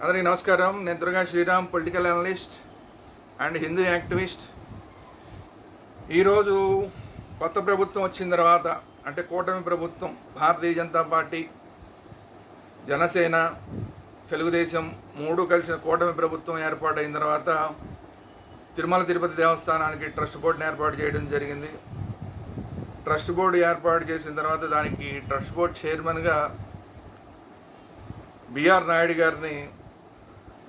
అందరికీ నమస్కారం. నేను Durga Sriram political analyst and Hindu activist. ఈరోజు కొత్త ప్రభుత్వం వచ్చిన తర్వాత అంటే కూటమి ప్రభుత్వం భారతీయ జనతా పార్టీ జనసేన తెలుగుదేశం మూడు కలిసిన కూటమి ప్రభుత్వం ఏర్పాటైన తర్వాత తిరుమల తిరుపతి దేవస్థానానికి ట్రస్ట్ బోర్డుని ఏర్పాటు చేయడం జరిగింది. ట్రస్ట్ బోర్డు ఏర్పాటు చేసిన తర్వాత దానికి ట్రస్ట్ బోర్డు చైర్మన్గా బిఆర్ నాయుడు గారిని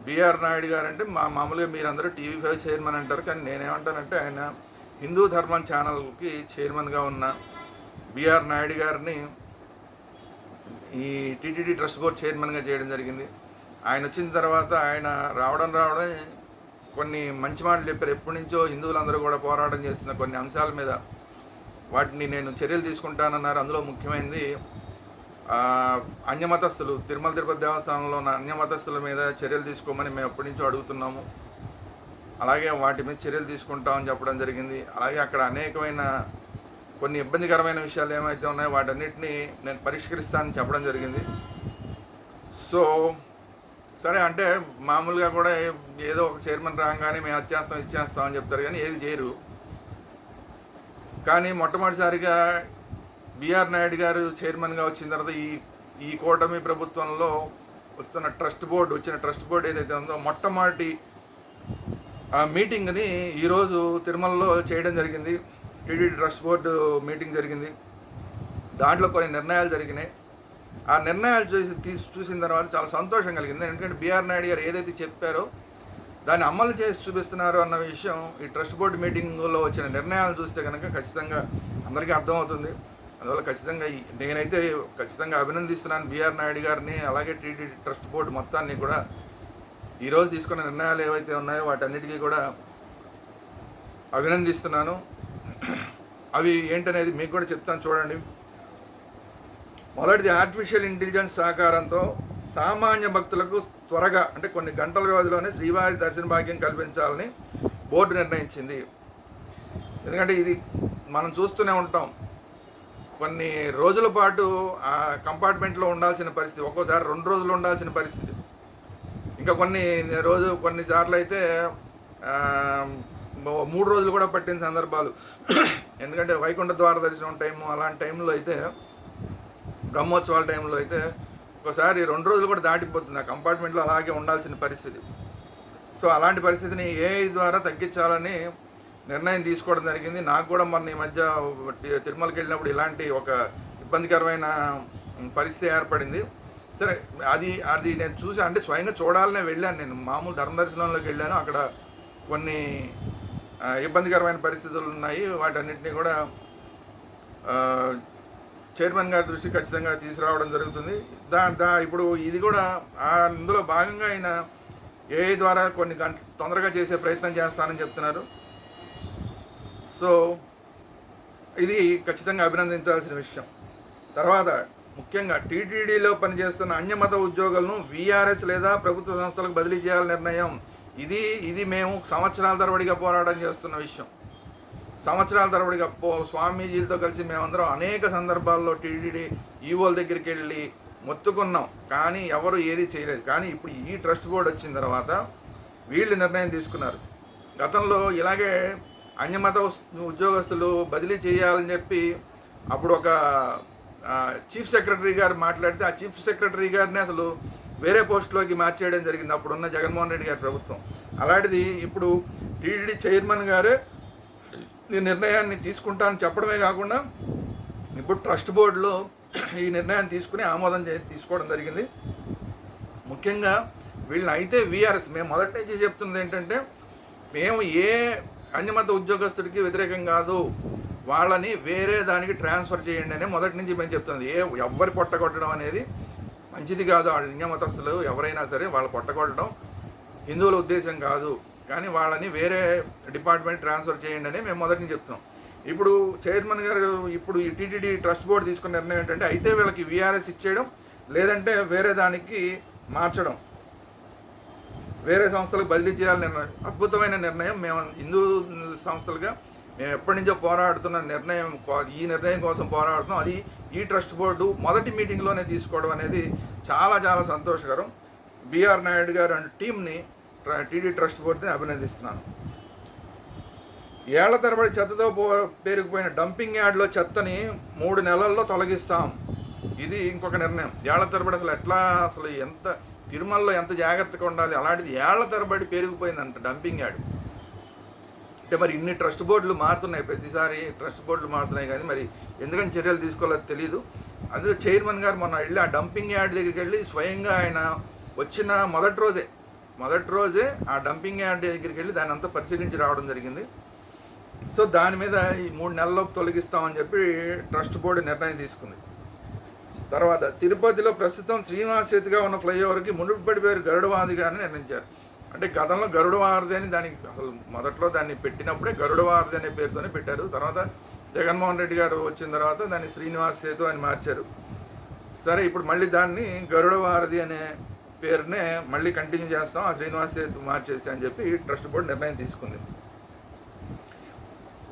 బిఆర్ నాయుడు గారు అంటే మా మామూలుగా మీరందరూ టీవీ ఫైవ్ చైర్మన్ అంటారు కానీ నేనేమంటానంటే ఆయన హిందూ ధర్మం ఛానల్కి చైర్మన్గా ఉన్న బిఆర్ నాయుడు గారిని ఈ టీటీడీ ట్రస్ట్ బోర్డ్ చైర్మన్గా చేయడం జరిగింది. ఆయన వచ్చిన తర్వాత ఆయన రావడం రావడం కొన్ని మంచి మాటలు చెప్పారు. ఎప్పటి నుంచో హిందువులందరూ కూడా పోరాటం చేస్తున్న కొన్ని అంశాల మీద వాటిని నేను చర్యలు తీసుకుంటానన్నారు. అందులో ముఖ్యమైనది అన్యమతస్థులు తిరుమల తిరుపతి దేవస్థానంలో ఉన్న అన్యమతస్థుల మీద చర్యలు తీసుకోమని మేము ఎప్పటి నుంచో అడుగుతున్నాము. అలాగే వాటి మీద చర్యలు తీసుకుంటామని చెప్పడం జరిగింది. అలాగే అక్కడ అనేకమైన కొన్ని ఇబ్బందికరమైన విషయాలు ఏమైతే ఉన్నాయో వాటన్నిటిని నేను పరిష్కరిస్తానని చెప్పడం జరిగింది. సో సరే అంటే మామూలుగా కూడా ఏదో ఒక చైర్మన్ రాగానే మేము అది ఇచ్చేస్తాం అని చెప్తారు కానీ ఏది చేయరు. కానీ మొట్టమొదటిసారిగా బీఆర్ నాయుడు గారు చైర్మన్గా వచ్చిన తర్వాత ఈ ఈ కూటమి ప్రభుత్వంలో వస్తున్న ట్రస్ట్ బోర్డు వచ్చిన ట్రస్ట్ బోర్డు ఏదైతే ఉందో మొట్టమొదటి ఆ మీటింగ్ని ఈరోజు తిరుమలలో చేయడం జరిగింది. టీడీడీ ట్రస్ట్ బోర్డు మీటింగ్ జరిగింది. దాంట్లో కొన్ని నిర్ణయాలు జరిగినాయి. ఆ నిర్ణయాలు చూసి తీసి చూసిన తర్వాత చాలా సంతోషం కలిగింది. ఎందుకంటే బీఆర్ నాయుడు గారు ఏదైతే చెప్పారో దాన్ని అమలు చేసి చూపిస్తున్నారు అన్న విషయం ఈ ట్రస్ట్ బోర్డు మీటింగ్లో వచ్చిన నిర్ణయాలు చూస్తే కనుక ఖచ్చితంగా అందరికీ అర్థమవుతుంది. అందువల్ల ఖచ్చితంగా నేనైతే ఖచ్చితంగా అభినందిస్తున్నాను బీఆర్ నాయుడు గారిని అలాగే టీటీడీ ట్రస్ట్ బోర్డు మొత్తాన్ని కూడా. ఈరోజు తీసుకున్న నిర్ణయాలు ఏవైతే ఉన్నాయో వాటన్నిటికీ కూడా అభినందిస్తున్నాను. అవి ఏంటనేది మీకు కూడా చెప్తాను చూడండి. మొదటిది ఆర్టిఫిషియల్ ఇంటెలిజెన్స్ సహకారంతో సామాన్య భక్తులకు త్వరగా అంటే కొన్ని గంటల వ్యవధిలోనే శ్రీవారి దర్శన భాగ్యం కల్పించాలని బోర్డు నిర్ణయించింది. ఎందుకంటే ఇది మనం చూస్తూనే ఉంటాం. కొన్ని రోజుల పాటు ఆ కంపార్ట్మెంట్లో ఉండాల్సిన పరిస్థితి ఒక్కోసారి రెండు రోజులు ఉండాల్సిన పరిస్థితి. ఇంకా కొన్ని రోజు కొన్నిసార్లు అయితే మూడు రోజులు కూడా పట్టిన సందర్భాలు. ఎందుకంటే వైకుంఠ ద్వార దర్శనం టైము అలాంటి టైంలో అయితే బ్రహ్మోత్సవాల టైంలో అయితే ఒకసారి రెండు రోజులు కూడా దాటిపోతుంది. ఆ కంపార్ట్మెంట్లో అలాగే ఉండాల్సిన పరిస్థితి. సో అలాంటి పరిస్థితిని ఏఐ ద్వారా తగ్గించాలని నిర్ణయం తీసుకోవడం జరిగింది. నాకు కూడా మొన్న ఈ మధ్య తిరుమలకి వెళ్ళినప్పుడు ఇలాంటి ఒక ఇబ్బందికరమైన పరిస్థితి ఏర్పడింది. సరే అది అది నేను చూసి అంటే స్వయంగా చూడాలనే వెళ్ళాను నేను. మామూలు ధర్మదర్శనంలోకి వెళ్ళాను. అక్కడ కొన్ని ఇబ్బందికరమైన పరిస్థితులు ఉన్నాయి. వాటన్నిటిని కూడా చైర్మన్ గారి దృష్టి ఖచ్చితంగా తీసుకురావడం జరుగుతుంది. దా దా ఇప్పుడు ఇది కూడా అందులో భాగంగా ఆయన ఏఐ ద్వారా కొన్ని గంట తొందరగా చేసే ప్రయత్నం చేస్తానని చెప్తున్నారు. సో ఇది ఖచ్చితంగా అభినందించాల్సిన విషయం. తర్వాత ముఖ్యంగా టీటీడీలో పనిచేస్తున్న అన్యమత ఉద్యోగులను వీఆర్ఎస్ లేదా ప్రభుత్వ సంస్థలకు బదిలీ చేయాలని నిర్ణయం. ఇది ఇది మేము సంవత్సరాల తరబడిగా పోరాటం చేస్తున్న విషయం. సంవత్సరాల తరబడిగా పో స్వామీజీలతో కలిసి మేమందరం అనేక సందర్భాల్లో టీటీడీ ఈవోల దగ్గరికి వెళ్ళి మొత్తుకున్నాం. కానీ ఎవరు ఏది చేయలేదు. కానీ ఇప్పుడు ఈ ట్రస్ట్ బోర్డు వచ్చిన తర్వాత వీళ్ళు నిర్ణయం తీసుకున్నారు. గతంలో ఇలాగే అన్యమత ఉద్యోగస్తులు బదిలీ చేయాలని చెప్పి అప్పుడు ఒక చీఫ్ సెక్రటరీ గారు మాట్లాడితే ఆ చీఫ్ సెక్రటరీ గారిని అసలు వేరే పోస్టులోకి మార్చేయడం జరిగింది. అప్పుడున్న జగన్మోహన్ రెడ్డి గారి ప్రభుత్వం. అలాంటిది ఇప్పుడు టీటీడీ చైర్మన్ గారే ఈ నిర్ణయాన్ని తీసుకుంటానని చెప్పడమే కాకుండా ఇప్పుడు ట్రస్ట్ బోర్డులో ఈ నిర్ణయాన్ని తీసుకుని ఆమోదం చే తీసుకోవడం జరిగింది. ముఖ్యంగా వీళ్ళని అయితే వీఆర్ఎస్ మేము మొదటి నుంచి చెప్తున్నది ఏంటంటే మేము ఏ అన్యమత ఉద్యోగస్తుడికి వ్యతిరేకం కాదు. వాళ్ళని వేరే దానికి ట్రాన్స్ఫర్ చేయండి అని మొదటి నుంచి మేము చెప్తుంది ఏ ఎవ్వరి పొట్టగొట్టడం అనేది మంచిది కాదు. వాళ్ళ అన్యమతస్తులు ఎవరైనా సరే వాళ్ళు పొట్టగొట్టడం హిందువుల ఉద్దేశం కాదు. కానీ వాళ్ళని వేరే డిపార్ట్మెంట్ ట్రాన్స్ఫర్ చేయండి అని మేము మొదటి నుంచి చెప్తున్నాం. ఇప్పుడు చైర్మన్ గారు ఇప్పుడు ఈ టీటీడీ ట్రస్ట్ బోర్డు తీసుకున్న నిర్ణయం ఏంటంటే అయితే వీళ్ళకి వీఆర్ఎస్ ఇచ్చేయడం లేదంటే వేరే దానికి మార్చడం. వేరే సంస్థలకు బదిలీ చేయాలని నిర్ణయం అద్భుతమైన నిర్ణయం. మేము హిందూ సంస్థలుగా మేము ఎప్పటి నుంచో పోరాడుతున్న నిర్ణయం ఈ నిర్ణయం కోసం పోరాడుతున్నాం. అది ఈ ట్రస్ట్ బోర్డు మొదటి మీటింగ్లోనే తీసుకోవడం అనేది చాలా చాలా సంతోషకరం. బిఆర్ నాయుడు గారు అండ్ టీంని టీడీ ట్రస్ట్ బోర్డుని అభినందిస్తున్నాను. ఏళ్ళ తరబడి చెత్తతో పో పేరుకుపోయిన డంపింగ్ యార్డ్లో చెత్తని మూడు నెలల్లో తొలగిస్తాం. ఇది ఇంకొక నిర్ణయం. ఏళ్ళ తరబడి అసలు ఎట్లా అసలు ఎంత తిరుమలలో ఎంత జాగ్రత్తగా ఉండాలి? అలాంటిది ఏళ్ళ తరబడి పెరిగిపోయిందంట డంపింగ్ యార్డ్. అంటే మరి ఇన్ని ట్రస్ట్ బోర్డులు మారుతున్నాయి ప్రతిసారి ట్రస్ట్ బోర్డులు మారుతున్నాయి కానీ మరి ఎందుకని చర్యలు తీసుకోవాలో తెలియదు అందులో చైర్మన్ గారు మొన్న వెళ్ళి ఆ డంపింగ్ యార్డ్ దగ్గరికి వెళ్ళి స్వయంగా ఆయన వచ్చిన మొదటి రోజే మొదటి రోజే ఆ డంపింగ్ యార్డ్ దగ్గరికి వెళ్ళి దాన్ని అంతా పరిశీలించి రావడం జరిగింది. సో దాని మీద ఈ మూడు నెలల్లోపు తొలగిస్తామని చెప్పి ట్రస్ట్ బోర్డు నిర్ణయం తీసుకుంది. తర్వాత తిరుపతిలో ప్రస్తుతం శ్రీనివాస్ చేతిగా ఉన్న ఫ్లైఓవర్కి మునుపటి పేరు గరుడవాదిగా అని నిర్ణయించారు అంటే గతంలో గరుడవారధి అని దానికి అసలు మొదట్లో దాన్ని పెట్టినప్పుడే గరుడవారధి అనే పేరుతోనే పెట్టారు. తర్వాత జగన్మోహన్ రెడ్డి గారు వచ్చిన తర్వాత దాన్ని శ్రీనివాస్ సేతు అని మార్చారు. సరే ఇప్పుడు మళ్ళీ దాన్ని గరుడవారధి అనే పేరునే మళ్ళీ కంటిన్యూ చేస్తాం. ఆ శ్రీనివాస్ సేతు మార్చేసి అని చెప్పి ట్రస్ట్ బోర్డు నిర్ణయం తీసుకుంది.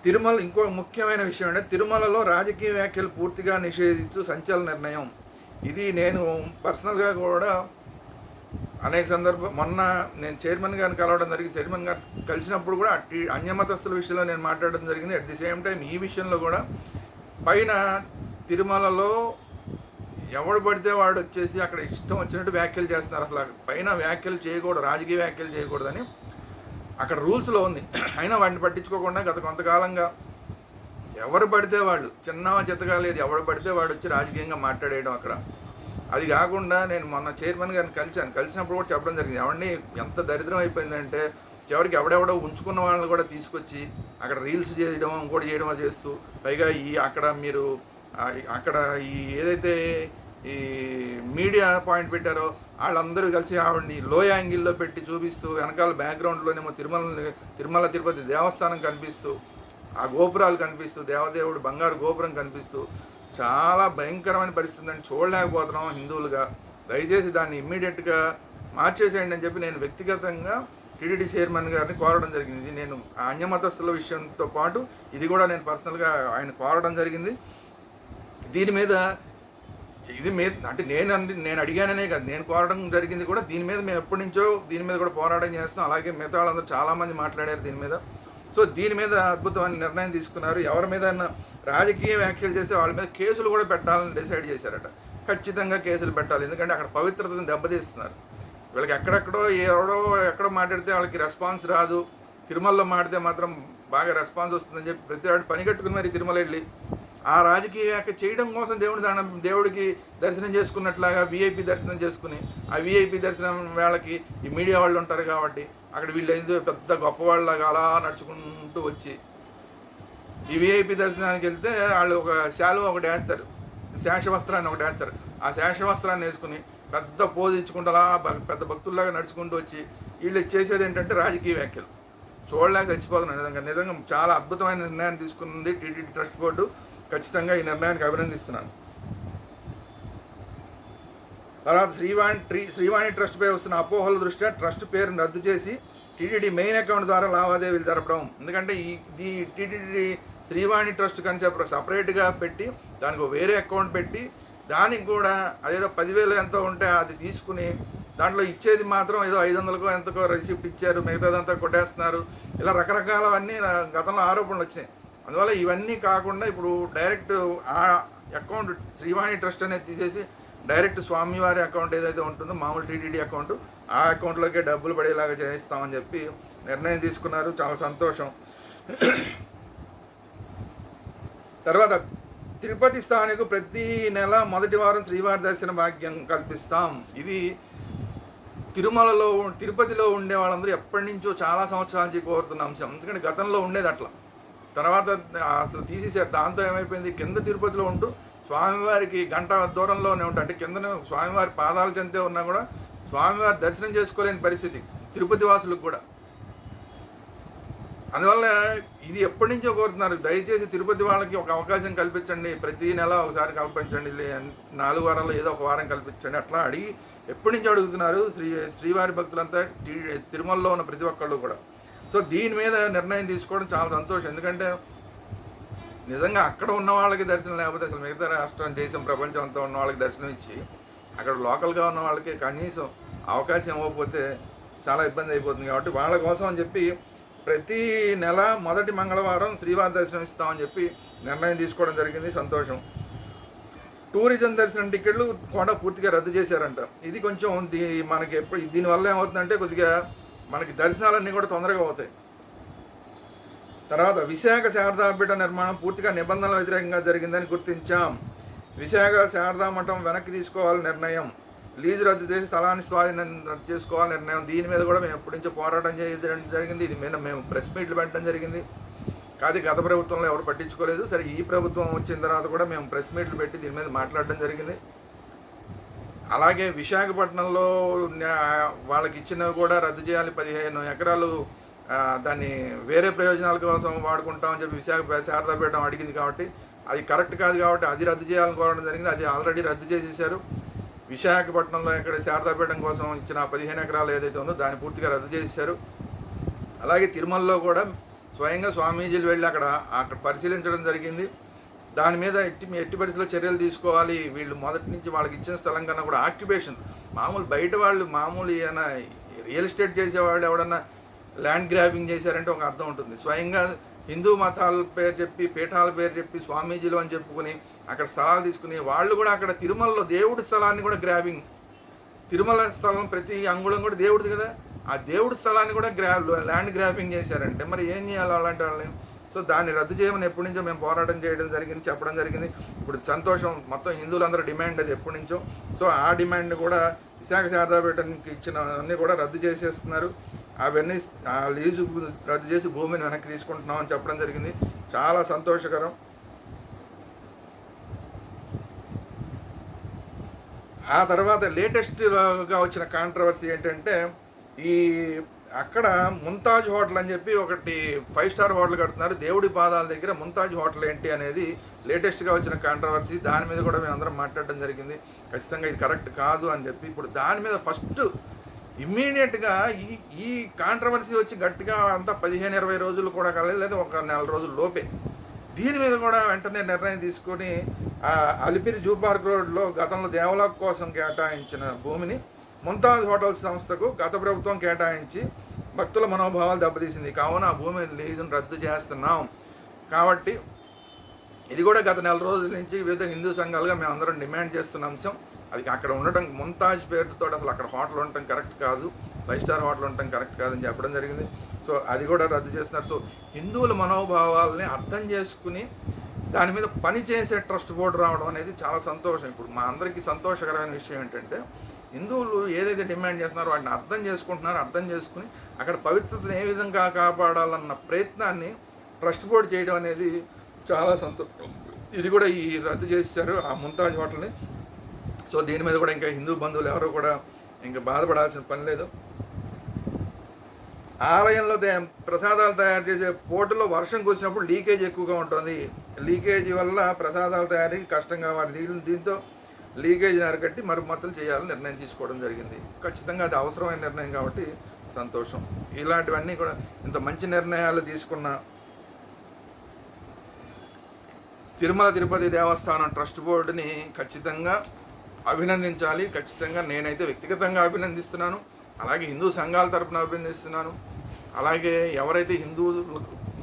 తిరుమల ఇంకో ముఖ్యమైన విషయం అంటే తిరుమలలో రాజకీయ వ్యాఖ్యలు పూర్తిగా నిషేధించు సంచలన నిర్ణయం. ఇది నేను పర్సనల్గా కూడా అనేక సందర్భం మొన్న నేను చైర్మన్ గారిని కలవడం జరిగింది. చైర్మన్ గారు కలిసినప్పుడు కూడా అట్టి అన్యమతస్తుల విషయంలో నేను మాట్లాడడం జరిగింది. అట్ ది సేమ్ టైం ఈ విషయంలో కూడా పైన తిరుమలలో ఎవడు పడితే వాడు వచ్చేసి అక్కడ ఇష్టం వచ్చినట్టు వ్యాఖ్యలు చేస్తున్నారు. అసలు పైన వ్యాఖ్యలు చేయకూడదు రాజకీయ వ్యాఖ్యలు చేయకూడదని అక్కడ రూల్స్లో ఉంది. అయినా వాటిని పట్టించుకోకుండా గత కొంతకాలంగా ఎవరు పడితే వాళ్ళు చిన్న చిత్తగా లేదు ఎవరు పడితే వాడు వచ్చి రాజకీయంగా మాట్లాడేయడం అక్కడ. అది కాకుండా నేను మొన్న చైర్మన్ గారిని కలిశాను. కలిసినప్పుడు కూడా చెప్పడం జరిగింది. ఎవరిని ఎంత దరిద్రం అయిపోయిందంటే చివరికి ఎవడెవడో ఉంచుకున్న వాళ్ళని కూడా తీసుకొచ్చి అక్కడ రీల్స్ చేయడం ఇంకోటి చేయడం చేస్తూ పైగా ఈ అక్కడ మీరు అక్కడ ఈ ఏదైతే ఈ మీడియా పాయింట్ పెట్టారో వాళ్ళందరూ కలిసి ఆవిడని లో యాంగిల్లో పెట్టి చూపిస్తూ వెనకాల బ్యాక్గ్రౌండ్లోనేమో తిరుమల తిరుమల తిరుపతి దేవస్థానం కనిపిస్తూ ఆ గోపురాలు కనిపిస్తూ దేవదేవుడు బంగారు గోపురం కనిపిస్తూ చాలా భయంకరమైన పరిస్థితి అని చూడలేకపోతున్నాం హిందువులుగా. దయచేసి దాన్ని ఇమ్మీడియట్గా మార్చేసేయండి అని చెప్పి నేను వ్యక్తిగతంగా టీడీడీ చైర్మన్ గారిని కోరడం జరిగింది. ఇది నేను ఆ అన్యమతస్తుల విషయంతో పాటు ఇది కూడా నేను పర్సనల్గా ఆయన కోరడం జరిగింది. దీని మీద ఇది మీ అంటే నేను నేను అడిగాననే కాదు. నేను కోరడం జరిగింది కూడా దీని మీద మేము ఎప్పటి నుంచో దీని మీద కూడా పోరాటం చేస్తున్నాం. అలాగే మిగతా వాళ్ళందరూ చాలామంది మాట్లాడారు దీని మీద. సో దీని మీద అద్భుతమైన నిర్ణయం తీసుకున్నారు. ఎవరి మీద రాజకీయ వ్యాఖ్యలు చేస్తే వాళ్ళ మీద కేసులు కూడా పెట్టాలని డిసైడ్ చేశారట. ఖచ్చితంగా కేసులు పెట్టాలి. ఎందుకంటే అక్కడ పవిత్రతను దెబ్బతీస్తున్నారు. వీళ్ళకి ఎక్కడెక్కడో ఎవడో ఎక్కడో మాట్లాడితే వాళ్ళకి రెస్పాన్స్ రాదు. తిరుమలలో మాడితే మాత్రం బాగా రెస్పాన్స్ వస్తుందని చెప్పి ప్రతి వాడు పని కట్టుకుని మరి తిరుమల వెళ్ళి ఆ రాజకీయ వ్యాఖ్య చేయడం కోసం దేవుడి దాని దేవుడికి దర్శనం చేసుకున్నట్లాగా విఐపి దర్శనం చేసుకుని ఆ విఐపి దర్శనం వేళకి ఈ మీడియా వాళ్ళు ఉంటారు కాబట్టి అక్కడ వీళ్ళు ఏదో పెద్ద గొప్పవాళ్ళగా అలా నడుచుకుంటూ వచ్చి ఈ విఐపి దర్శనానికి వెళ్తే వాళ్ళు ఒక శాలువ ఒకటి వేస్తారు. శేషవస్త్రాన్ని ఒకటి వేస్తారు. ఆ శేషవస్త్రాన్ని వేసుకుని పెద్ద పోజ్ ఇచ్చుకుంటూ అలా పెద్ద భక్తుల్లాగా నడుచుకుంటూ వచ్చి వీళ్ళు చేసేది ఏంటంటే రాజకీయ వ్యాఖ్యలు. చూడలేక చచ్చిపోతున్నాను నిజంగా నిజంగా చాలా అద్భుతమైన నిర్ణయాన్ని తీసుకుంది టీటీడీ ట్రస్ట్ బోర్డు. ఖచ్చితంగా ఈ నిర్ణయానికి అభినందిస్తున్నాను. తర్వాత శ్రీవాణి ట్రీ శ్రీవాణి ట్రస్ట్పై వస్తున్న అపోహల దృష్ట్యా ట్రస్ట్ పేరును రద్దు చేసి టీటీడీ మెయిన్ అకౌంట్ ద్వారా లావాదేవీలు జరపడం. ఎందుకంటే ఈ ఈ టీటీడీ శ్రీవాణి ట్రస్ట్ కన్సెప్ట్ సపరేట్గా పెట్టి దానికి ఒక వేరే అకౌంట్ పెట్టి దానికి కూడా అదేదో పదివేలు ఎంతో ఉంటే అది తీసుకుని దాంట్లో ఇచ్చేది మాత్రం ఏదో ఐదు వందలకో ఎంతకో రిసిప్ట్ ఇచ్చారు మిగతాదంతా కొట్టేస్తున్నారు. ఇలా రకరకాలవన్నీ నా గతంలో ఆరోపణలు వచ్చినాయి. అందువల్ల ఇవన్నీ కాకుండా ఇప్పుడు డైరెక్ట్ ఆ అకౌంట్ శ్రీవాణి ట్రస్ట్ అనేది తీసేసి డైరెక్ట్ స్వామివారి అకౌంట్ ఏదైతే ఉంటుందో మామూలు టీటీడీ అకౌంట్ ఆ అకౌంట్లోకే డబ్బులు పడేలాగా చేయిస్తామని చెప్పి నిర్ణయం తీసుకున్నారు. చాలా సంతోషం. తర్వాత తిరుపతి స్థానికు ప్రతి నెల మొదటి వారం శ్రీవారి దర్శన భాగ్యం కల్పిస్తాం. ఇది తిరుమలలో తిరుపతిలో ఉండే వాళ్ళందరూ ఎప్పటి నుంచో చాలా సంవత్సరాల నుంచి కోరుతున్న అంశం. ఎందుకంటే గతంలో ఉండేది అట్లా. తర్వాత అసలు తీసేసారు దాంతో ఏమైపోయింది? కింద తిరుపతిలో ఉంటూ స్వామివారికి గంట దూరంలోనే ఉంటా అంటే కిందనే స్వామివారి పాదాలు చెంతే ఉన్నా కూడా స్వామివారి దర్శనం చేసుకోలేని పరిస్థితి తిరుపతి వాసులకు కూడా. అందువల్ల ఇది ఎప్పటి నుంచో కోరుతున్నారు దయచేసి తిరుపతి వాళ్ళకి ఒక అవకాశం కల్పించండి ప్రతి నెల ఒకసారి కల్పించండి నాలుగు వారాల్లో ఏదో ఒక వారం కల్పించండి అట్లా అడిగి ఎప్పటి నుంచో అడుగుతున్నారు శ్రీ శ్రీవారి భక్తులంతా తిరుమలలో ఉన్న ప్రతి ఒక్కళ్ళు కూడా. సో దీని మీద నిర్ణయం తీసుకోవడం చాలా సంతోషం. ఎందుకంటే నిజంగా అక్కడ ఉన్న వాళ్ళకి దర్శనం లేకపోతే అసలు మిగతా రాష్ట్రం దేశం ప్రపంచం అంతా ఉన్న వాళ్ళకి దర్శనం ఇచ్చి అక్కడ లోకల్గా ఉన్న వాళ్ళకి కనీసం అవకాశం ఇవ్వకపోతే చాలా ఇబ్బంది అయిపోతుంది కాబట్టి వాళ్ళ కోసం అని చెప్పి ప్రతి నెల మొదటి మంగళవారం శ్రీవారి దర్శనం ఇస్తామని చెప్పి నిర్ణయం తీసుకోవడం జరిగింది. సంతోషం. టూరిజం దర్శనం టికెట్లు కూడా పూర్తిగా రద్దు చేశారంట. ఇది కొంచెం దీ మనకి ఎప్పుడు దీనివల్ల ఏమవుతుందంటే కొద్దిగా మనకి దర్శనాలన్నీ కూడా తొందరగా అవుతాయి. తర్వాత విశాఖ శారదాపీఠ నిర్మాణం పూర్తిగా నిబంధనల వ్యతిరేకంగా జరిగిందని గుర్తించాం. విశాఖ శారదా మఠం వెనక్కి తీసుకోవాలని నిర్ణయం. లీజు రద్దు చేసి స్థలాన్ని స్వాధీనం చేసుకోవాలని నిర్ణయం. దీని మీద కూడా మేము ఎప్పటి నుంచో పోరాటం చేయడం జరిగింది. ఇది మీద మేము ప్రెస్ మీట్లు పెట్టడం జరిగింది. కాదు గత ప్రభుత్వంలో ఎవరు పట్టించుకోలేదు. సరే ఈ ప్రభుత్వం వచ్చిన తర్వాత కూడా మేము ప్రెస్ మీట్లు పెట్టి దీని మీద మాట్లాడడం జరిగింది. అలాగే విశాఖపట్నంలో వాళ్ళకి ఇచ్చినవి కూడా రద్దు చేయాలి పదిహేను ఎకరాలు దాన్ని వేరే ప్రయోజనాల కోసం వాడుకుంటామని చెప్పి విశాఖ శారదాపీఠం అడిగింది కాబట్టి అది కరెక్ట్ కాదు కాబట్టి అది రద్దు చేయాలని కోరడం జరిగింది. అది ఆల్రెడీ రద్దు చేసేసారు విశాఖపట్నంలో ఇక్కడ శారదాపీఠం కోసం ఇచ్చిన పదిహేను ఎకరాలు ఏదైతే ఉందో దాన్ని పూర్తిగా రద్దు చేసేసారు అలాగే తిరుమలలో కూడా స్వయంగా స్వామీజీలు వెళ్ళి అక్కడ అక్కడ పరిశీలించడం జరిగింది. దాని మీద ఎట్టి ఎట్టి పరిస్థితుల్లో చర్యలు తీసుకోవాలి. వీళ్ళు మొదటి నుంచి వాళ్ళకి ఇచ్చిన స్థలం కన్నా కూడా ఆక్యుపేషన్. మామూలు బయట వాళ్ళు మామూలు ఏమైనా రియల్ ఎస్టేట్ చేసేవాళ్ళు ఎవడన్నా ల్యాండ్ గ్రాబింగ్ చేశారంటే ఒక అర్థం ఉంటుంది. స్వయంగా హిందూ మతాల పేరు చెప్పి పీఠాల పేరు చెప్పి స్వామీజీలు అని చెప్పుకుని అక్కడ స్థలాలు తీసుకుని వాళ్ళు కూడా అక్కడ తిరుమలలో దేవుడి స్థలాన్ని కూడా గ్రాబింగ్. తిరుమల స్థలం ప్రతి అంగుళం కూడా దేవుడిది కదా. ఆ దేవుడి స్థలాన్ని కూడా గ్రా ల్యాండ్ గ్రాబింగ్ చేశారంటే మరి ఏం చేయాలి అలాంటి వాళ్ళని? సో దాన్ని రద్దు చేయమని ఎప్పటి నుంచో మేము పోరాటం చేయడం జరిగింది చెప్పడం జరిగింది. ఇప్పుడు సంతోషం మొత్తం హిందువులందరూ డిమాండ్ అది ఎప్పటి నుంచో. సో ఆ డిమాండ్ కూడా విశాఖ శారదాపేటకి ఇచ్చిన అన్నీ కూడా రద్దు చేసేస్తున్నారు. అవన్నీ ఆ లీజు రద్దు చేసి భూమిని వెనక్కి తీసుకుంటున్నామని చెప్పడం జరిగింది. చాలా సంతోషకరం. ఆ తర్వాత లేటెస్ట్గా వచ్చిన కాంట్రవర్సీ ఏంటంటే ఈ అక్కడ ముంతాజ్ హోటల్ అని చెప్పి ఒకటి ఫైవ్ స్టార్ హోటల్ కడుతున్నారు. దేవుడి పాదాల దగ్గర ముంతాజ్ హోటల్ ఏంటి అనేది లేటెస్ట్గా వచ్చిన కాంట్రవర్సీ దాని మీద కూడా మేము అందరం మాట్లాడడం జరిగింది. ఖచ్చితంగా ఇది కరెక్ట్ కాదు అని చెప్పి ఇప్పుడు దాని మీద ఫస్ట్ ఇమ్మీడియట్గా ఈ ఈ కాంట్రవర్సీ వచ్చి గట్టిగా అంతా పదిహేను ఇరవై రోజులు కూడా కాలేదు. లేదా ఒక నెల రోజుల లోపే. దీని మీద కూడా వెంటనే నిర్ణయం తీసుకొని అలిపిరి జూ పార్క్ రోడ్లో గతంలో దేవలాక్ కోసం కేటాయించిన భూమిని ముంతాజ్ హోటల్స్ సంస్థకు గత ప్రభుత్వం కేటాయించి భక్తుల మనోభావాలు దెబ్బతీసింది. కావున ఆ భూమి లీజును రద్దు చేస్తున్నాం. కాబట్టి ఇది కూడా గత నెల రోజుల నుంచి వివిధ హిందూ సంఘాలుగా మేము అందరం డిమాండ్ చేస్తున్న అంశం. అది అక్కడ ఉండటం ముంతాజ్ పేరుతో అసలు అక్కడ హోటల్ ఉండటం కరెక్ట్ కాదు. ఫైవ్ స్టార్ హోటల్ ఉండటం కరెక్ట్ కాదని చెప్పడం జరిగింది. సో అది కూడా రద్దు చేస్తున్నారు. సో హిందువుల మనోభావాల్ని అర్థం చేసుకుని దాని మీద పని చేసే ట్రస్ట్ బోర్డు రావడం అనేది చాలా సంతోషం. ఇప్పుడు మా అందరికీ సంతోషకరమైన విషయం ఏంటంటే హిందువులు ఏదైతే డిమాండ్ చేస్తున్నారో వాటిని అర్థం చేసుకుంటున్నారో అర్థం చేసుకుని అక్కడ పవిత్రతను ఏ విధంగా కాపాడాలన్న ప్రయత్నాన్ని ట్రస్ట్ బోర్డు చేయడం అనేది చాలా సంతోషం. ఇది కూడా ఈ రద్దు చేశారు ఆ ముంతాజ్ హోటల్ని. సో దీని మీద కూడా ఇంకా హిందూ బంధువులు ఎవరు కూడా ఇంకా బాధపడాల్సిన పని లేదు. ఆలయంలో దే- ప్రసాదాలు తయారు చేసే పోటులో వర్షం కురిసినప్పుడు లీకేజ్ ఎక్కువగా ఉంటుంది. లీకేజీ వల్ల ప్రసాదాలు తయారీ కష్టం కావాలి దీ- దీంతో లీకేజ్ అరకట్టి మరమ్మతులు చేయాలని నిర్ణయం తీసుకోవడం జరిగింది. ఖచ్చితంగా అది అవసరమైన నిర్ణయం కాబట్టి సంతోషం. ఇలాంటివన్నీ కూడా ఇంత మంచి నిర్ణయాలు తీసుకున్న తిరుమల తిరుపతి దేవస్థానం ట్రస్ట్ బోర్డుని ఖచ్చితంగా అభినందించాలి. ఖచ్చితంగా నేనైతే వ్యక్తిగతంగా అభినందిస్తున్నాను. అలాగే హిందూ సంఘాల తరపున అభినందిస్తున్నాను. అలాగే ఎవరైతే హిందూ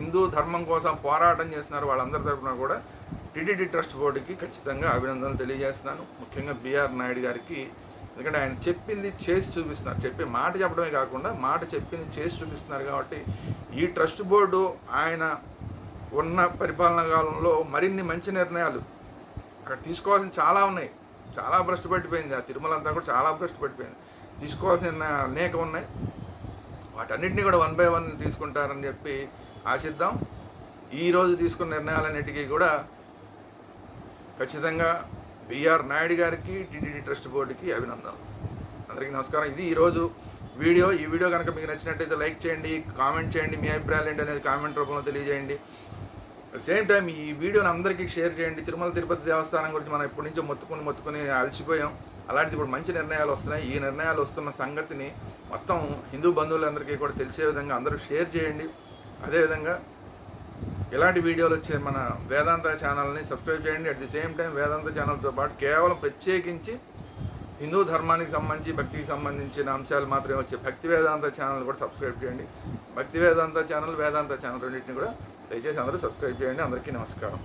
హిందూ ధర్మం కోసం పోరాటం చేస్తున్నారో వాళ్ళందరి తరపున కూడా టీటీడీ ట్రస్ట్ బోర్డుకి ఖచ్చితంగా అభినందనలు తెలియజేస్తున్నాను. ముఖ్యంగా బీఆర్ నాయుడు గారికి. ఎందుకంటే ఆయన చెప్పింది చేసి చూపిస్తున్నారు. చెప్పే మాట చెప్పడమే కాకుండా మాట చెప్పింది చేసి చూపిస్తున్నారు కాబట్టి ఈ ట్రస్ట్ బోర్డు ఆయన ఉన్న పరిపాలనా కాలంలో మరిన్ని మంచి నిర్ణయాలు అక్కడ తీసుకోవాల్సిన చాలా ఉన్నాయి. చాలా భ్రష్టు పట్టిపోయింది. ఆ తిరుమల అంతా కూడా చాలా భ్రష్టు పట్టిపోయింది. తీసుకోవాల్సిన నిర్ణయాలు అనేక ఉన్నాయి. వాటన్నిటిని కూడా వన్ బై వన్ తీసుకుంటారని చెప్పి ఆశిద్దాం. ఈరోజు తీసుకున్న నిర్ణయాలన్నిటికీ కూడా ఖచ్చితంగా బిఆర్ నాయుడు గారికి టీటీడీ ట్రస్ట్ బోర్డుకి అభినందనలు. అందరికీ నమస్కారం. ఇది ఈరోజు వీడియో. ఈ వీడియో కనుక మీకు నచ్చినట్టయితే లైక్ చేయండి కామెంట్ చేయండి మీ అభిప్రాయాలు ఏంటి అనేది కామెంట్ రూపంలో తెలియజేయండి. సేమ్ టైం ఈ వీడియోని అందరికీ షేర్ చేయండి. తిరుమల తిరుపతి దేవస్థానం గురించి మనం ఎప్పటి నుంచో మొత్తుకుని మొత్తుకుని అలసిపోయాం అలాంటిది ఇప్పుడు మంచి నిర్ణయాలు వస్తున్నాయి. ఈ నిర్ణయాలు వస్తున్న సంగతిని మొత్తం హిందూ బంధువులందరికీ కూడా తెలిసే విధంగా అందరూ షేర్ చేయండి. అదేవిధంగా ఇలాంటి వీడియోలు వచ్చే మన వేదాంత ఛానల్ని సబ్స్క్రైబ్ చేయండి. At the same time Vedanta ఛానల్తో పాటు కేవలం ప్రత్యేకించి హిందూ ధర్మానికి సంబంధించి భక్తికి సంబంధించిన అంశాలు మాత్రమే వచ్చే భక్తి వేదాంత ఛానల్ కూడా సబ్స్క్రైబ్ చేయండి. భక్తి వేదాంత ఛానల్ వేదాంత ఛానల్ రెండింటిని కూడా దయచేసి అందరూ సబ్స్క్రైబ్ చేయండి. అందరికీ నమస్కారం.